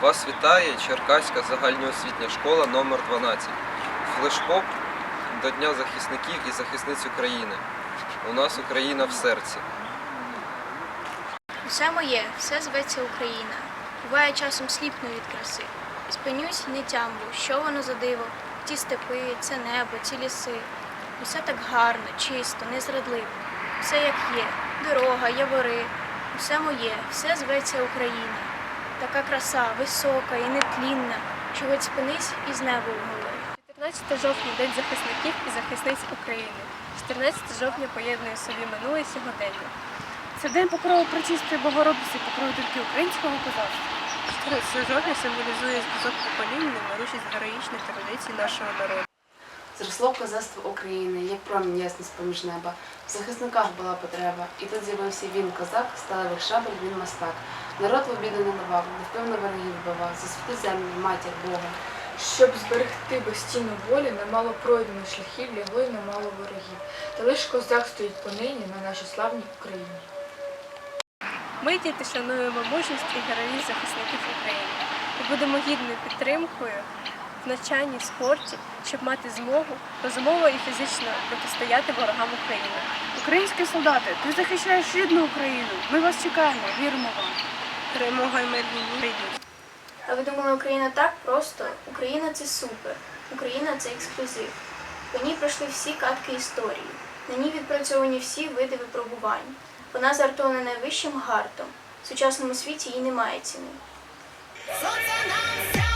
Вас вітає Черкаська загальноосвітня школа номер 12 Флешмоб до Дня захисників і захисниць України. У нас Україна в серці. Усе моє, все зветься Україна. Буває часом сліпну від краси. Спинюсь не тямлю, що воно за диво. Ті степи, це небо, ці ліси. Усе так гарно, чисто, незрадливо. Все як є, дорога, явори. Усе моє, все зветься Україна. Така краса, висока і нетлінна, що хоч спинись і з неба угори. 14 жовтня День захисників і захисниць України. 14 жовтня поєднує в собі минуле сьогодення. Це день покрови пречистої Богородиці, покровительки українського козацтва. 14 жовтня символізує зв'язок поколінь, немиручість героїчних традицій нашого народу. Зросло козацтво України, як промінь ясність поміж неба. В захисниках була потреба, і тут з'явився він козак, сталевих шабель він мастак. Народ в обіду не давав, невпевно ворогів вбивав, за святу землю, матір Бога. Щоб зберегти безцінну волю, немало пройдено шляхів, лягло й немало ворогів. Та лиш козак стоїть понині на нашій славній Україні. Ми, діти, шануємо мужність і героїзм захисників України і будемо гідною підтримкою в навчанні, спорті, щоб мати змогу розумово і фізично протистояти ворогам України. Українські солдати, ти захищаєш рідну Україну. Ми вас чекаємо, віримо вам. Перемога і мир прийдуть. А ви думали, Україна так просто? Україна це супер. Україна це ексклюзив. По ній пройшли всі катки історії. На ній відпрацьовані всі види випробувань. Вона зартована найвищим гартом. В сучасному світі їй немає ціни. Сонце нам сяє.